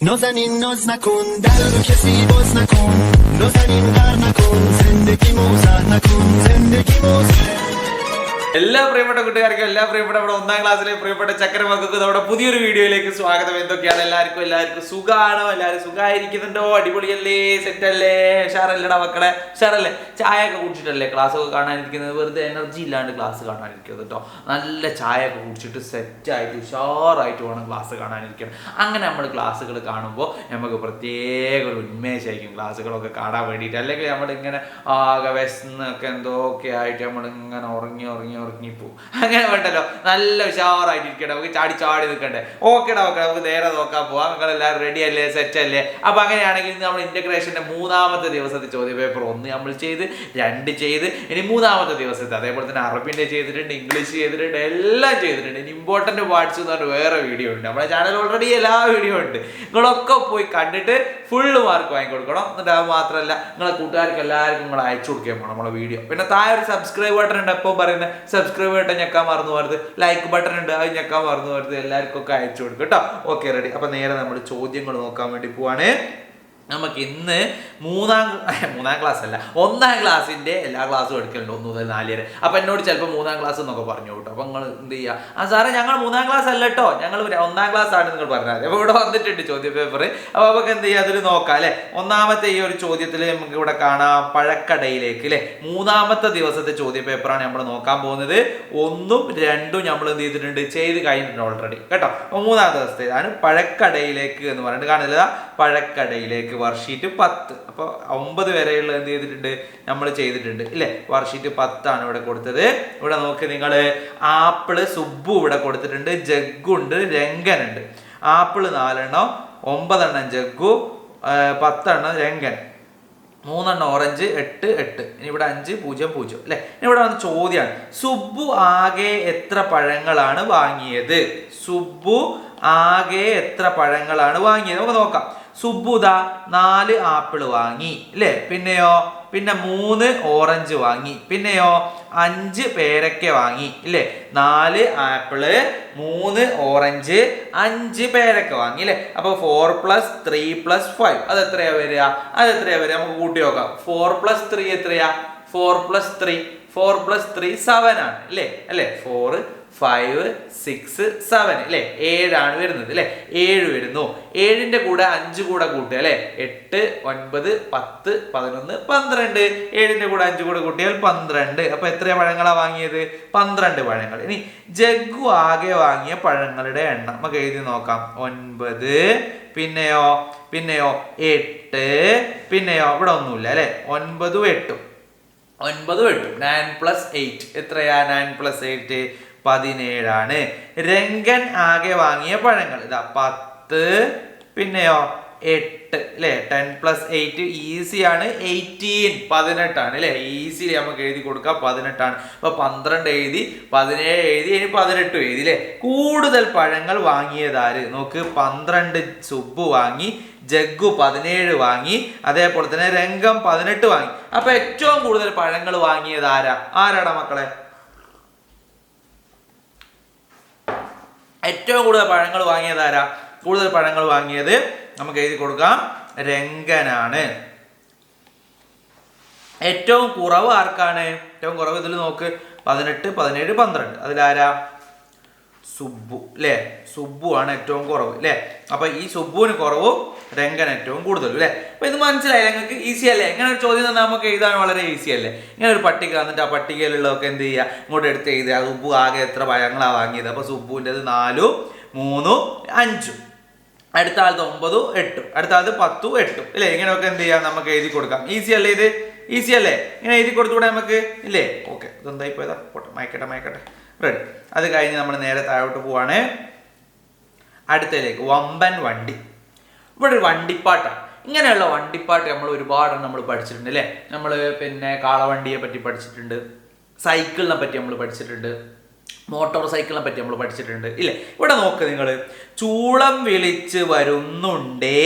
نازنین ناز نکن رو کسی باز نکن نازنین غر نکن زندگی موزه نکن زندگی موزه എല്ലാ പ്രിയപ്പെട്ട കൂട്ടുകാർക്കും എല്ലാ പ്രിയപ്പെട്ട നമ്മുടെ ഒന്നാം ക്ലാസ്സിലെ പ്രിയപ്പെട്ട ചക്രമക്കൾക്ക് നമ്മുടെ പുതിയൊരു വീഡിയോയിലേക്ക് സ്വാഗതം. എന്തൊക്കെയാണ്? എല്ലാവർക്കും എല്ലാവർക്കും സുഖാണോ? എല്ലാവരും സുഖമായിരിക്കുന്നുണ്ടോ അടിപൊളിയല്ലേ? സെറ്റ് അല്ലേ ഷാറല്ലടാ മക്കളെ? ഷാറല്ലേ ചായ ഒക്കെ കുടിച്ചിട്ടല്ലേ ക്ലാസ് ഒക്കെ കാണാനിരിക്കുന്നത്? വെറുതെ എനർജി ഇല്ലാണ്ട് ക്ലാസ് കാണാനിരിക്കുന്നത് കേട്ടോ നല്ല ചായ ഒക്കെ കുടിച്ചിട്ട് സെറ്റായിട്ട് ഉഷാറായിട്ട് വേണം ക്ലാസ് കാണാനിരിക്കണം അങ്ങനെ നമ്മൾ ക്ലാസ്സുകൾ കാണുമ്പോൾ നമുക്ക് പ്രത്യേക ഒരു ഉന്മേഷമായിരിക്കും ക്ലാസ്സുകളൊക്കെ കാണാൻ വേണ്ടിയിട്ട്. അല്ലെങ്കിൽ നമ്മളിങ്ങനെ ആകെ വിശന്നൊക്കെ എന്തൊക്കെ ആയിട്ട് നമ്മളിങ്ങനെ ഉറങ്ങി ഉറങ്ങി ഉറങ്ങിപ്പോവും അങ്ങനെ വേണ്ടല്ലോ. നല്ല ഉഷാറായിട്ട് നമുക്ക് ചാടി ചാടി നിൽക്കണ്ടേ. ഓക്കെടാ ഓക്കെ നമുക്ക് നേരെ നോക്കാൻ പോവാം. നിങ്ങൾ എല്ലാവരും റെഡി അല്ലേ? സെറ്റ് അല്ലേ? അപ്പോൾ അങ്ങനെയാണെങ്കിൽ നമ്മൾ ഇന്റഗ്രേഷന്റെ മൂന്നാമത്തെ ദിവസത്തെ ചോദ്യ പേപ്പർ ഒന്ന് നമ്മൾ ചെയ്ത് രണ്ട് ചെയ്ത് ഇനി മൂന്നാമത്തെ ദിവസത്തെ. അതേപോലെ തന്നെ അറബിന്റെ ചെയ്തിട്ടുണ്ട് ഇംഗ്ലീഷ് ചെയ്തിട്ടുണ്ട് എല്ലാം ചെയ്തിട്ടുണ്ട്. ഇനി ഇമ്പോർട്ടന്റ് പാർട്സ് എന്ന് പറഞ്ഞ വേറെ വീഡിയോ ഉണ്ട്. നമ്മുടെ ചാനൽ ഓൾറെഡി എല്ലാ വീഡിയോ ഉണ്ട്. നിങ്ങളൊക്കെ പോയി കണ്ടിട്ട് ഫുള്ള് മാർക്ക് വാങ്ങിക്കൊടുക്കണം. എന്നിട്ട് അത് മാത്രമല്ല നിങ്ങളെ കൂട്ടുകാർക്ക് എല്ലാവർക്കും നിങ്ങൾ അയച്ചു കൊടുക്കുകയും വേണം. നമ്മളെ വീഡിയോ പിന്നെ താഴെ ഒരു സബ്സ്ക്രൈബ് ബട്ടൺ ഉണ്ട്. എപ്പോൾ പറയുന്നത് സബ്സ്ക്രൈബ് ബട്ടൺ ഞെക്കാൻ മറന്നു പോകരുത്. ലൈക്ക് ബട്ടൺ ഉണ്ട് അത് ഞെക്കാൻ മറന്നു പോകരുത്. എല്ലാവർക്കും ഒക്കെ അയച്ചു കൊടുക്കും കേട്ടോ. ഓക്കെ റെഡി അപ്പൊ നേരെ നമ്മൾ ചോദ്യങ്ങൾ നോക്കാൻ വേണ്ടി പോവാണ്. നമുക്ക് ഇന്ന് മൂന്നാം മൂന്നാം ക്ലാസ് അല്ല ഒന്നാം ക്ലാസ്സിന്റെ എല്ലാ ക്ലാസ്സും എടുക്കലുണ്ട് ഒന്ന് മുതൽ നാല് വരെ. അപ്പം എന്നോട് ചിലപ്പോൾ മൂന്നാം ക്ലാസ് എന്നൊക്കെ പറഞ്ഞു കേട്ടോ. അപ്പം നിങ്ങൾ എന്ത് ചെയ്യുക ആ സാറേ ഞങ്ങൾ മൂന്നാം ക്ലാസ് അല്ല കേട്ടോ. ഞങ്ങൾ ഒന്നാം ക്ലാസ് ആണ് നിങ്ങൾ പറഞ്ഞത് അപ്പോൾ ഇവിടെ വന്നിട്ടുണ്ട് ചോദ്യ പേപ്പർ അപ്പോൾ നമുക്ക് എന്ത് ചെയ്യുക അതിൽ നോക്കാം അല്ലേ? ഒന്നാമത്തെ ഈ ഒരു ചോദ്യത്തിൽ നമുക്ക് ഇവിടെ കാണാം പഴക്കടയിലേക്ക് അല്ലേ? മൂന്നാമത്തെ ദിവസത്തെ ചോദ്യ പേപ്പറാണ് നമ്മൾ നോക്കാൻ പോകുന്നത്. ഒന്നും രണ്ടും നമ്മൾ എന്ത് ചെയ്തിട്ടുണ്ട്? ചെയ്ത് കഴിഞ്ഞിട്ടുണ്ട് ഓൾറെഡി കേട്ടോ? അപ്പോൾ മൂന്നാമത്തെ ദിവസത്തെ ആണ് പഴക്കടയിലേക്ക് എന്ന് പറഞ്ഞിട്ട് കാണില്ല പഴക്കടയിലേക്ക്. വർഷീറ്റ് പത്ത്. അപ്പോൾ ഒമ്പത് വരെയുള്ള എന്ത് ചെയ്തിട്ടുണ്ട്? നമ്മൾ ചെയ്തിട്ടുണ്ട്. ഇല്ലേ? വർഷീറ്റ് പത്താണ് ഇവിടെ കൊടുത്തത്. ഇവിടെ നോക്ക് നിങ്ങൾ ആപ്പിൾ സുബ്ബു ഇവിടെ കൊടുത്തിട്ടുണ്ട്. ജഗ്ഗുണ്ട് രംഗനുണ്ട്. ആപ്പിൾ നാലെണ്ണം ഒമ്പതെണ്ണം ജഗ്ഗു പത്തെണ്ണം രംഗൻ. മൂന്നെണ്ണം ഓറഞ്ച് എട്ട് എട്ട്. ഇനി ഇവിടെ അഞ്ച് പൂജ്യം പൂജ്യം. അല്ലെ ഇനി ഇവിടെ വന്ന ചോദ്യമാണ് സുബ്ബു ആകെ എത്ര പഴങ്ങളാണ് വാങ്ങിയത്? സുബ്ബു ആകെ എത്ര പഴങ്ങളാണ് വാങ്ങിയത്? നമുക്ക് നോക്കാം. സുബ്ബുദ നാല് ആപ്പിൾ വാങ്ങി അല്ലേ പിന്നെയോ? പിന്നെ മൂന്ന് ഓറഞ്ച് വാങ്ങി പിന്നെയോ? അഞ്ച് പേരക്ക വാങ്ങി ഇല്ലേ? നാല് ആപ്പിൾ മൂന്ന് ഓറഞ്ച് അഞ്ച് പേരക്ക വാങ്ങി അല്ലേ അപ്പൊ four plus three plus five അത് എത്രയാ വരിക? അത് എത്രയാ വരിക? നമുക്ക് കൂട്ടി നോക്കാം. ഫോർ പ്ലസ് ത്രീ എത്രയാ? Four plus three four plus three seven ആണ് അല്ലേ അല്ലേ? ഫോർ ഫൈവ് സിക്സ് സെവൻ അല്ലേ ഏഴാണ് വരുന്നത് അല്ലേ ഏഴ് വരുന്നു. ഏഴിന്റെ കൂടെ അഞ്ച് കൂടെ കൂട്ടുക അല്ലേ എട്ട് ഒൻപത് പത്ത് പതിനൊന്ന് പന്ത്രണ്ട്. ഏഴിന്റെ കൂടെ അഞ്ച് കൂടെ കൂട്ടിയാൽ പന്ത്രണ്ട്. അപ്പൊ എത്ര പഴങ്ങളാണ് വാങ്ങിയത്? പന്ത്രണ്ട് പഴങ്ങൾ. ഇനി ജഗ്ഗു ആകെ വാങ്ങിയ പഴങ്ങളുടെ എണ്ണം നമുക്ക് എഴുതി നോക്കാം. ഒൻപത് പിന്നെയോ? പിന്നെയോ? എട്ട് പിന്നെയോ? ഇവിടെ ഒന്നുമില്ല അല്ലെ ഒൻപതും എട്ടും. ഒൻപതും എട്ടും. നയൻ പ്ലസ് എയ്റ്റ് എത്രയാ? നയൻ പ്ലസ് എയ്റ്റ് പതിനേഴാണ്. രംഗൻ ആകെ വാങ്ങിയ പഴങ്ങൾ. ഇതാ പത്ത് പിന്നെയോ എട്ട് അല്ലേ ടെൻ പ്ലസ് എയ്റ്റ് ഈസിയാണ് എയ്റ്റീൻ പതിനെട്ടാണ് അല്ലേ ഈസിലി നമുക്ക് എഴുതി കൊടുക്കാം. പതിനെട്ടാണ്. അപ്പൊ പന്ത്രണ്ട് എഴുതി പതിനേഴ് എഴുതി ഇനി പതിനെട്ട് എഴുതി അല്ലേ കൂടുതൽ പഴങ്ങൾ വാങ്ങിയതാര് നോക്ക് പന്ത്രണ്ട് സുബ്ബു വാങ്ങി ജഗ്ഗു പതിനേഴ് വാങ്ങി അതേപോലെ തന്നെ രംഗം പതിനെട്ട് വാങ്ങി. അപ്പൊ ഏറ്റവും കൂടുതൽ പഴങ്ങൾ വാങ്ങിയത് ആരാ? ആരാടാ മക്കളെ? ഏറ്റവും കൂടുതൽ പഴങ്ങൾ വാങ്ങിയത് ആരാ? കൂടുതൽ പഴങ്ങൾ വാങ്ങിയത് നമുക്ക് എഴുതി കൊടുക്കാം. രംഗനാണ്. ഏറ്റവും കുറവ് ആർക്കാണ്? ഏറ്റവും കുറവ് ഇതിൽ നോക്ക്. പതിനെട്ട് പതിനേഴ് പന്ത്രണ്ട്. അതിലാരാ? സുബ്ബു അല്ലേ സുബ്ബു ആണ് ഏറ്റവും കുറവ് അല്ലേ അപ്പൊ ഈ സുബ്ബുവിന് കുറവും രംഗൻ ഏറ്റവും കൂടുതലും അല്ലേ അപ്പൊ ഇത് മനസ്സിലായി നിങ്ങൾക്ക്? ഈസി അല്ലേ? ഇങ്ങനെ ഒരു ചോദ്യം തന്നെ നമുക്ക് എഴുതാൻ വളരെ ഈസി അല്ലേ? ഇങ്ങനെ ഒരു പട്ടിക വന്നിട്ട് ആ പട്ടികയിലുള്ളതൊക്കെ എന്ത് ചെയ്യുക ഇങ്ങോട്ട് എടുത്ത് എഴുതുക. സുബ്ബു ആകെ എത്ര പഴങ്ങളാണ് വാങ്ങിയത്? അപ്പൊ സുബ്ബുവിന്റെത് നാലും മൂന്നും അഞ്ചും. അടുത്ത ആളത് ഒമ്പതും എട്ടും. അടുത്ത ആളത് പത്തും എട്ടും. ഇല്ലേ? ഇങ്ങനെയൊക്കെ എന്ത് ചെയ്യാം? നമുക്ക് എഴുതി കൊടുക്കാം. ഈസി അല്ലേ ഇത്? ഈസി അല്ലേ? ഇങ്ങനെ എഴുതി കൊടുത്തുകൂടെ നമുക്ക്? ഇല്ലേ? ഓക്കെ ഇതെന്തായി പോയതാ? പോട്ടെ. മയക്കട്ടെ മയക്കട്ടെ. റെഡി അത് കഴിഞ്ഞ് നമ്മൾ നേരെ താഴോട്ട് പോവാണ്. അടുത്തതിലേക്ക് വമ്പൻ വണ്ടി. ഇവിടെ ഒരു വണ്ടിപ്പാട്ടാണ്. ഇങ്ങനെയുള്ള വണ്ടിപ്പാട്ട് നമ്മൾ ഒരുപാട് നമ്മൾ പഠിച്ചിട്ടുണ്ട് അല്ലേ? നമ്മൾ പിന്നെ കാളവണ്ടിയെ പറ്റി പഠിച്ചിട്ടുണ്ട്. സൈക്കിളിനെ പറ്റി നമ്മൾ പഠിച്ചിട്ടുണ്ട്. മോട്ടോർ സൈക്കിളിനെ പറ്റി നമ്മൾ പഠിച്ചിട്ടുണ്ട്. ഇല്ലേ? ഇവിടെ നോക്ക് നിങ്ങൾ. ചൂളം വിളിച്ച് വരുന്നുണ്ടേ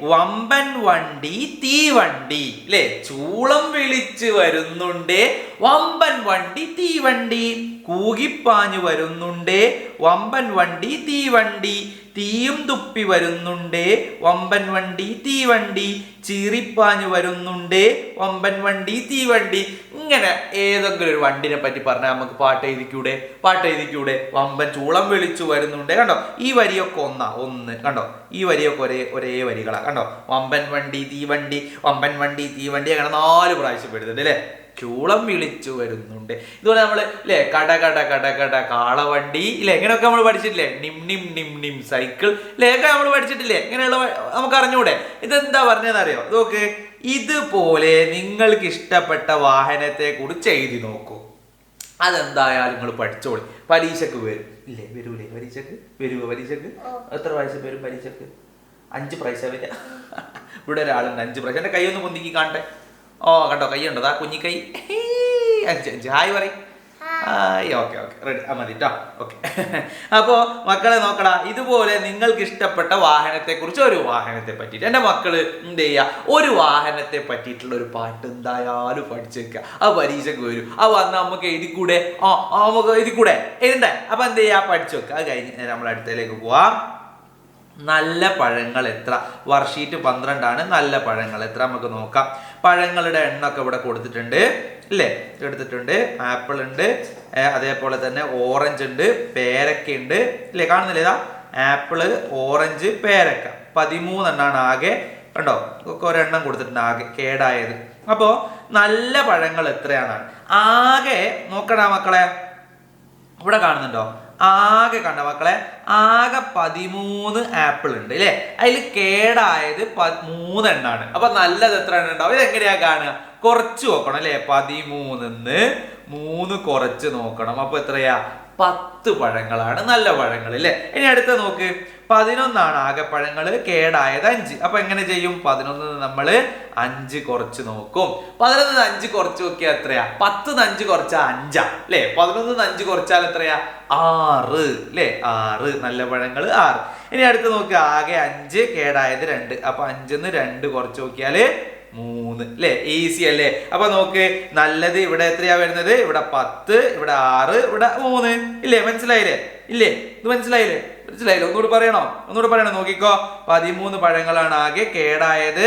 വമ്പൻ വണ്ടി തീവണ്ടി ഇല്ലേ? ചൂളം വിളിച്ച് വരുന്നുണ്ടേ വമ്പൻ വണ്ടി തീവണ്ടി കൂകിപ്പാഞ്ഞു വരുന്നുണ്ടേ. വമ്പൻ വണ്ടി തീവണ്ടി തീയും തുപ്പി വരുന്നുണ്ടേ. വമ്പൻ വണ്ടി തീവണ്ടി ചീറിപ്പാഞ്ഞു വരുന്നുണ്ടേ. വമ്പൻ വണ്ടി തീവണ്ടി ഇങ്ങനെ ഏതെങ്കിലും ഒരു വണ്ടിനെ പറ്റി പറഞ്ഞാൽ നമുക്ക് പാട്ട് എഴുതിക്കൂടെ? പാട്ട് എഴുതിക്കൂടെ? വമ്പൻ ചൂളം വിളിച്ചു വരുന്നുണ്ടേ. കണ്ടോ? ഈ വരിയൊക്കെ ഒന്നാ ഒന്ന്. കണ്ടോ? ഈ വരിയൊക്കെ ഒരേ ഒരേ വരികളാണ് കണ്ടോ? വമ്പൻ വണ്ടി തീവണ്ടി വമ്പൻ വണ്ടി തീവണ്ടി അങ്ങനെ നാല് പ്രാവശ്യം പെടുന്നുണ്ട് അല്ലേ? ചൂളം വിളിച്ചു വരുന്നുണ്ട്. ഇതുപോലെ നമ്മൾ ഇല്ലേ കട കട കട കട കാളവണ്ടി ഇല്ലേ ഇങ്ങനെയൊക്കെ നമ്മൾ പഠിച്ചിട്ടില്ലേ? നിം നിം നിം നിം സൈക്കിൾ ഇല്ലേ ഒക്കെ നമ്മൾ പഠിച്ചിട്ടില്ലേ? ഇങ്ങനെയുള്ള നമുക്ക് അറിഞ്ഞൂടെ ഇതെന്താ പറഞ്ഞതെന്നറിയോ? നോക്ക് ഇതുപോലെ നിങ്ങൾക്ക് ഇഷ്ടപ്പെട്ട വാഹനത്തെ കുറിച്ച് എഴുതി നോക്കൂ. അതെന്തായാലും നിങ്ങൾ പഠിച്ചോളി. പരീക്ഷക്ക് വരും ഇല്ലേ വരൂലേ? പരീക്ഷക്ക്? വരുമോ പരീക്ഷക്ക്? എത്ര പ്രാവശ്യം വരും പരീക്ഷക്ക്? അഞ്ച് പ്രാവശ്യം വരിക ഇവിടെ ഒരാളുണ്ട് അഞ്ച് പ്രാവശ്യം. എന്റെ കൈ ഒന്ന് പൊന്തിക്കി കാണട്ടെ ഓ കണ്ടോ കൈ ഉണ്ടോ ആ കുഞ്ഞിക്കൈ ജായ് പറയും. Okay okay. റെഡി ആ മതി കേട്ടോ ഓക്കെ. അപ്പോൾ മക്കളെ നോക്കടാ ഇതുപോലെ നിങ്ങൾക്ക് ഇഷ്ടപ്പെട്ട വാഹനത്തെ കുറിച്ച് ഒരു വാഹനത്തെ പറ്റിയിട്ട്. എന്റെ മക്കൾ എന്ത് ചെയ്യുക ഒരു വാഹനത്തെ പറ്റിയിട്ടുള്ള ഒരു പാട്ട് എന്തായാലും പഠിച്ചു ആ പരീക്ഷയ്ക്ക് വരും. ആ വന്നാൽ നമുക്ക് എഴുതിക്കൂടെ? ആ നമുക്ക് എഴുതിക്കൂടെ? എഴുതണ്ടേ? അപ്പൊ എന്ത് ചെയ്യുക പഠിച്ചു വെക്കുക അത് കഴിഞ്ഞ് നമ്മൾ അടുത്തതിലേക്ക് പോവാം. നല്ല പഴങ്ങൾ എത്ര? വർഷീറ്റ് പന്ത്രണ്ടാണ്. നല്ല പഴങ്ങൾ എത്ര? നമുക്ക് നോക്കാം. പഴങ്ങളുടെ എണ്ണൊക്കെ ഇവിടെ കൊടുത്തിട്ടുണ്ട്. അല്ലേ എടുത്തിട്ടുണ്ട്. ആപ്പിൾ ഉണ്ട്. അതേപോലെ തന്നെ ഓറഞ്ച് ഉണ്ട്. പേരക്ക ഉണ്ട്. ഇല്ലേ? കാണുന്നില്ലേ ഇതാ? ആപ്പിൾ ഓറഞ്ച് പേരക്ക. പതിമൂന്നെണ്ണാണ് ആകെ. കണ്ടോ? ഒക്കെ ഒരെണ്ണം കൊടുത്തിട്ടുണ്ട് ആകെ കേടായത്. അപ്പോൾ നല്ല പഴങ്ങൾ എത്രയാണ് ആകെ നോക്കടാ മക്കളെ. ഇവിടെ കാണുന്നുണ്ടോ? ആകെ കണ്ട മക്കളെ ആകെ പതിമൂന്ന് ആപ്പിൾ ഉണ്ട് അല്ലേ അതിൽ കേടായത് മൂന്നെണ്ണാണ്. അപ്പൊ നല്ലത് എത്ര എണ്ണം ഉണ്ടാവും? ഇതെങ്ങനെയാ കാണുക? കുറച്ച് നോക്കണം അല്ലേ? പതിമൂന്നിന്ന്. മൂന്ന് കുറച്ച് നോക്കണം. അപ്പൊ എത്രയാ? പത്ത് പഴങ്ങളാണ് നല്ല പഴങ്ങൾ അല്ലേ ഇനി അടുത്ത നോക്ക്. പതിനൊന്നാണ് ആകെ പഴങ്ങൾ കേടായത് അഞ്ച്. അപ്പൊ എങ്ങനെ ചെയ്യും? പതിനൊന്ന് നമ്മൾ അഞ്ച് കുറച്ച് നോക്കും. പതിനൊന്നിന് അഞ്ച് കുറച്ച് നോക്കിയാൽ എത്രയാ? പത്ത് അഞ്ച് കുറച്ചാൽ അഞ്ചാ അല്ലേ പതിനൊന്നിന് അഞ്ച് കുറച്ചാൽ എത്രയാ? ആറ് അല്ലേ ആറ് നല്ല പഴങ്ങൾ ആറ്. ഇനി അടുത്ത് നോക്കുക ആകെ അഞ്ച് കേടായത് രണ്ട്. അപ്പൊ അഞ്ചിന്ന് രണ്ട് കുറച്ച് നോക്കിയാൽ മൂന്ന്. അല്ലേ ഈസി അല്ലേ? അപ്പൊ നോക്ക് നല്ലത് ഇവിടെ എത്രയാ വരുന്നത്? ഇവിടെ പത്ത് ഇവിടെ ആറ് ഇവിടെ മൂന്ന്. ഇല്ലേ? മനസ്സിലായില്ലേ? ഇല്ലേ? ഇത് മനസ്സിലായില്ലേ? മനസ്സിലായില്ലേ? ഒന്നുകൂടി പറയണോ? ഒന്നുകൂടി പറയണോ? നോക്കിക്കോ. പതിമൂന്ന് പഴങ്ങളാണ് ആകെ കേടായത്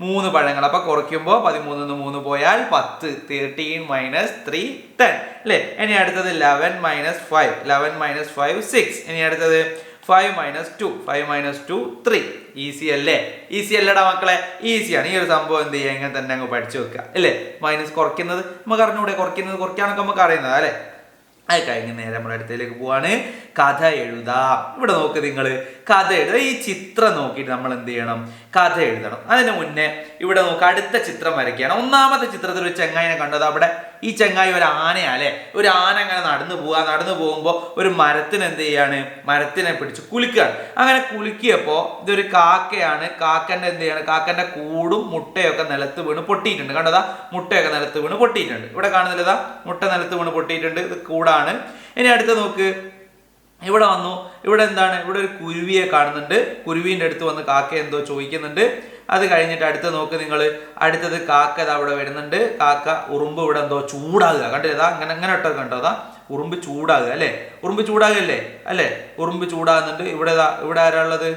മൂന്ന് പഴങ്ങൾ. അപ്പൊ കുറയ്ക്കുമ്പോ പതിമൂന്ന് മൂന്ന് പോയാൽ പത്ത്. തേർട്ടീൻ മൈനസ് ത്രീ ടെൻ അല്ലേ ഇനി അടുത്തത് eleven minus five eleven minus five six ഇനി അടുത്തത് five minus two five minus two three easy അല്ലേ? ഈസി അല്ലടാ മക്കളെ. ഈസിയാണ് ഈ ഒരു സംഭവം എന്ത് ചെയ്യുക ഇങ്ങനെ തന്നെ അങ്ങ് പഠിച്ചു വെക്കുക. അല്ലേ? മൈനസ് കുറയ്ക്കുന്നത്. നമുക്ക് അറിഞ്ഞൂടെ കുറയ്ക്കുന്നത് കുറയ്ക്കാനൊക്കെ നമുക്ക് അറിയുന്നത് അല്ലേ? അത് കഴിഞ്ഞ് നേരെ നമ്മുടെ അടുത്തേക്ക് പോവാണ്. കഥ എഴുതാം. ഇവിടെ നോക്ക് നിങ്ങൾ കഥ എഴുതുക ഈ ചിത്രം നോക്കിയിട്ട് നമ്മൾ എന്ത് ചെയ്യണം? കഥ എഴുതണം. അതിന് മുന്നേ ഇവിടെ നോക്ക് അടുത്ത ചിത്രം വരയ്ക്കുകയാണ്. ഒന്നാമത്തെ ചിത്രത്തിൽ ഒരു ചെങ്ങായിനെ കണ്ടത് അവിടെ. ഈ ചങ്ങായി ഒരു ആനയാ ഒരു ആന അങ്ങനെ നടന്നു പോവാ നടന്നു പോകുമ്പോൾ ഒരു മരത്തിന് എന്ത് ചെയ്യാണ്? മരത്തിനെ പിടിച്ച് കുലുക്കുകയാണ്. അങ്ങനെ കുലുക്കിയപ്പോൾ ഇതൊരു കാക്കയാണ്. കാക്കന്റെ എന്ത് ചെയ്യാണ്? കാക്കന്റെ കൂടും മുട്ടയൊക്കെ നിലത്ത് വീണ് പൊട്ടിയിട്ടുണ്ട്. കണ്ടതാ മുട്ടയൊക്കെ നിലത്ത് വീണ് പൊട്ടിയിട്ടുണ്ട്. ഇവിടെ കാണുന്നില്ലതാ മുട്ട നിലത്ത് വീണ് പൊട്ടിയിട്ടുണ്ട്. ഇത് കൂടാണ്. ഇനി അടുത്ത് നോക്ക്. ഇവിടെ വന്നു. ഇവിടെ എന്താണ്? ഇവിടെ ഒരു കുരുവിയെ കാണുന്നുണ്ട്. കുരുവിന്റെ അടുത്ത് വന്ന് കാക്ക എന്തോ ചോദിക്കുന്നുണ്ട്. അത് കഴിഞ്ഞിട്ട് അടുത്ത് നോക്ക് നിങ്ങൾ. അടുത്തത് കാക്ക ഇതാ അവിടെ വരുന്നുണ്ട്. കാക്ക ഉറുമ്പ് ഇവിടെ എന്തോ ചൂടാകുക. കണ്ടില്ല? അങ്ങനെ അങ്ങനെ ഇട്ടോ കണ്ടോ? അതാ ഉറുമ്പ് ചൂടാകുക അല്ലേ? ഉറുമ്പ് ചൂടാകല്ലേ? അല്ലേ? ഉറുമ്പ് ചൂടാകുന്നുണ്ട്. ഇവിടെ ഇതാ ഇവിടെ ആരാ ഉള്ളത്?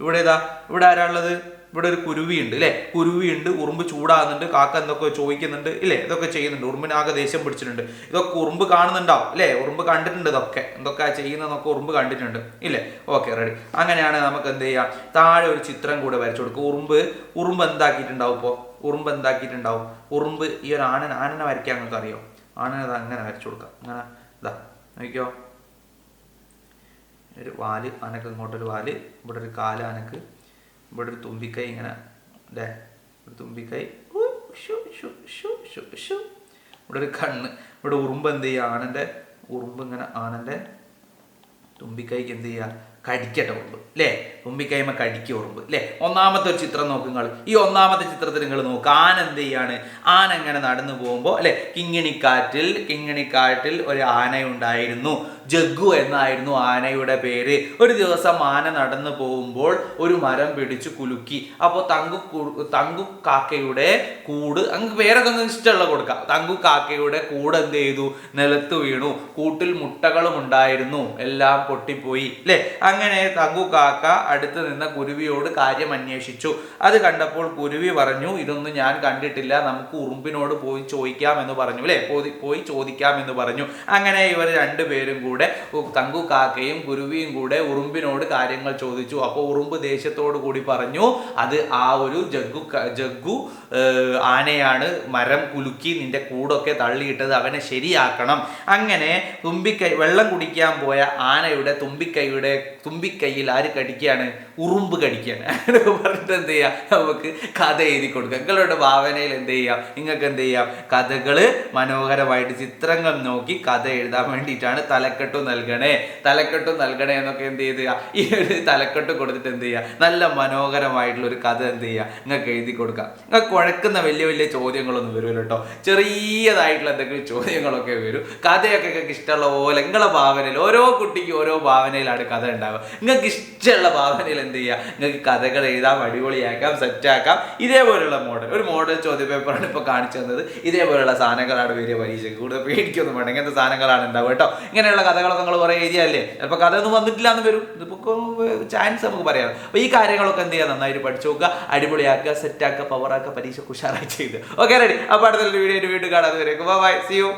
ഇവിടെ ഇതാ ഇവിടെ ആരാ ഉള്ളത്? ഇവിടെ ഒരു കുരുവി ഉണ്ട് അല്ലേ കുരുവി ഉണ്ട് ഉറുമ്പ് ചൂടാകുന്നുണ്ട് കാക്ക എന്തൊക്കെ ചോദിക്കുന്നുണ്ട് ഇല്ലേ? ഇതൊക്കെ ചെയ്യുന്നുണ്ട്. ഉറുമ്പിനാകെ ദേഷ്യം പിടിച്ചിട്ടുണ്ട്. ഇതൊക്കെ ഉറുമ്പ് കാണുന്നുണ്ടാവും അല്ലേ ഉറുമ്പ് കണ്ടിട്ടുണ്ട് ഇതൊക്കെ. എന്തൊക്കെ ചെയ്യുന്നതൊക്കെ ഉറുമ്പ് കണ്ടിട്ടുണ്ട് ഇല്ലേ? Okay ready. അങ്ങനെയാണ് നമുക്ക് എന്ത് ചെയ്യാം? താഴെ ഒരു ചിത്രം കൂടെ വരച്ചു കൊടുക്കുക ഉറുമ്പ് ഉറുമ്പ് എന്താക്കിയിട്ടുണ്ടാവും ഇപ്പോൾ ഉറുമ്പ് എന്താക്കിയിട്ടുണ്ടാവും? ഉറുമ്പ് ഈ ഒരു ആനൻ ആനനെ വരയ്ക്കാൻ നിങ്ങൾക്ക് അറിയോ? ആനനെ അങ്ങനെ വരച്ചു കൊടുക്കാം. അങ്ങനെ ഇതാ നോക്കിയോ ഒരു വാൽ ആനക്ക് ഇങ്ങോട്ടൊരു വാൽ ഇവിടെ ഒരു കാൽ ആനക്ക് ഇവിടെ ഒരു തുമ്പിക്കൈ ഇങ്ങനെ അല്ലേ ഒരു തുമ്പിക്കൈ. ഇവിടെ ഒരു കണ്ണ്. ഇവിടെ ഉറുമ്പ് എന്ത് ചെയ്യുക? ആനന്റെ ഉറുമ്പ് ഇങ്ങനെ ആനന്റെ തുമ്പിക്കൈക്ക് എന്ത് ചെയ്യുക? കടിക്കട്ടെ ഉറുമ്പ് അല്ലേ തുമ്പിക്കൈമ കടിക്കുക ഉറുമ്പ് അല്ലേ ഒന്നാമത്തെ ഒരു ചിത്രം നോക്കുങ്ങൾ ഈ ഒന്നാമത്തെ ചിത്രത്തിൽ നിങ്ങൾ നോക്കുക ആന എന്ത് ചെയ്യാണ്? ആന ഇങ്ങനെ നടന്നു പോകുമ്പോൾ അല്ലെ കിങ്ങിണിക്കാറ്റിൽ കിങ്ങിണിക്കാറ്റിൽ ഒരു ആനയുണ്ടായിരുന്നു. ജഗ്ഗു എന്നായിരുന്നു ആനയുടെ പേര്. ഒരു ദിവസം ആന നടന്നു പോകുമ്പോൾ ഒരു മരം പിടിച്ചു കുലുക്കി. അപ്പോൾ തങ്കു തങ്കു കാക്കയുടെ കൂട് അങ്ങ് ഒന്ന് ഇഷ്ടമുള്ള കൊടുക്കാം. തങ്കു കാക്കയുടെ കൂട് എന്ത് ചെയ്തു? നിലത്ത് വീണു. കൂട്ടിൽ മുട്ടകളും ഉണ്ടായിരുന്നു എല്ലാം പൊട്ടിപ്പോയി അല്ലേ അങ്ങനെ തങ്കു കാക്ക അടുത്ത് നിന്ന കുരുവിയോട് കാര്യം അന്വേഷിച്ചു. അത് കണ്ടപ്പോൾ കുരുവി പറഞ്ഞു ഇതൊന്നും ഞാൻ കണ്ടിട്ടില്ല. നമുക്ക് ഉറുമ്പിനോട് പോയി ചോദിക്കാം എന്ന് പറഞ്ഞു അല്ലേ പോയി ചോദിക്കാം എന്ന് പറഞ്ഞു. അങ്ങനെ ഇവർ രണ്ടുപേരും കൂടെ തങ്കു കാക്കയും കുരുവിയും കൂടെ ഉറുമ്പിനോട് കാര്യങ്ങൾ ചോദിച്ചു. അപ്പോൾ ഉറുമ്പ് ദേഷ്യത്തോടു കൂടി പറഞ്ഞു അത് ആ ഒരു ജഗ്ഗു ജഗ്ഗു ആനയാണ് മരം കുലുക്കി നിന്റെ കൂടൊക്കെ തള്ളിയിട്ടത്. അവനെ ശരിയാക്കണം. അങ്ങനെ തുമ്പിക്കൈ വെള്ളം കുടിക്കാൻ പോയ ആനയുടെ തുമ്പിക്കൈയുടെ തുമ്പിക്കൈയിൽ ആര് കടിക്കുകയാണ് ഉറുമ്പ് കടിക്കുകയാണ് അങ്ങനെ പറഞ്ഞിട്ട് എന്ത് ചെയ്യാം? നമുക്ക് കഥ എഴുതി കൊടുക്കാം. നിങ്ങളുടെ ഭാവനയിൽ എന്ത് ചെയ്യാം? നിങ്ങൾക്ക് എന്ത് ചെയ്യാം? കഥകൾ മനോഹരമായിട്ട് ചിത്രങ്ങൾ നോക്കി കഥ എഴുതാൻ വേണ്ടിയിട്ടാണ് തലക്കെട്ട് നൽകണേ. തലക്കെട്ട് നൽകണേ എന്നൊക്കെ എന്ത് ചെയ്ത് ഈ ഒരു തലക്കെട്ട് കൊടുത്തിട്ട് എന്ത് ചെയ്യുക നല്ല മനോഹരമായിട്ടുള്ള ഒരു കഥ എന്ത് ചെയ്യുക നിങ്ങൾക്ക് എഴുതി കൊടുക്കാം. നിങ്ങൾ കുഴക്കുന്ന വലിയ വലിയ ചോദ്യങ്ങളൊന്നും വരുമല്ലോ കേട്ടോ. ചെറിയതായിട്ടുള്ള എന്തെങ്കിലും ചോദ്യങ്ങളൊക്കെ വരും. കഥയൊക്കെ നിങ്ങൾക്ക് ഇഷ്ടമുള്ള പോലെ നിങ്ങളെ ഭാവനയിൽ ഓരോ കുട്ടിക്കും ഓരോ ഭാവനയിലാണ് കഥ ഉണ്ടാവുക നിങ്ങൾക്ക് ഇഷ്ടമുള്ള ഭാവനയിൽ എന്ത് ചെയ്യുക? നിങ്ങൾക്ക് കഥകൾ എഴുതാം അടിപൊളിയാക്കാം സെറ്റാക്കാം ഇതേപോലെയുള്ള മോഡൽ ഒരു മോഡൽ ചോദ്യ പേപ്പറാണ് ഇപ്പോൾ കാണിച്ചു തന്നത്. ഇതേപോലെയുള്ള സാധനങ്ങളാണ് വരിക പരീക്ഷയ്ക്ക് കൂടുതൽ പേടിക്കൊന്നും വേണ്ട. ഇങ്ങനത്തെ സാധനങ്ങളാണ് ഉണ്ടാവുക കേട്ടോ. ഇങ്ങനെയുള്ള കഥകളൊക്കെ നിങ്ങൾ കുറേ എഴുതിയല്ലേ ചിലപ്പോൾ കഥ ഒന്നും വന്നിട്ടില്ല എന്ന് വരും. ഇതിപ്പോൾ ചാൻസ് നമുക്ക് പറയാം. അപ്പോൾ ഈ കാര്യങ്ങളൊക്കെ എന്ത് ചെയ്യുക? നന്നായിട്ട് പഠിച്ചു നോക്കുക. അടിപൊളിയാക്കുക സെറ്റാക്കുക പവറാക്കുക പരീക്ഷ ഉഷാറായി ചെയ്ത്. ഓക്കെ റെഡി അപ്പോൾ അടുത്തൊരു വീഡിയോ വീണ്ടും കാണാതെ വരേക്കും ബൈ സി യു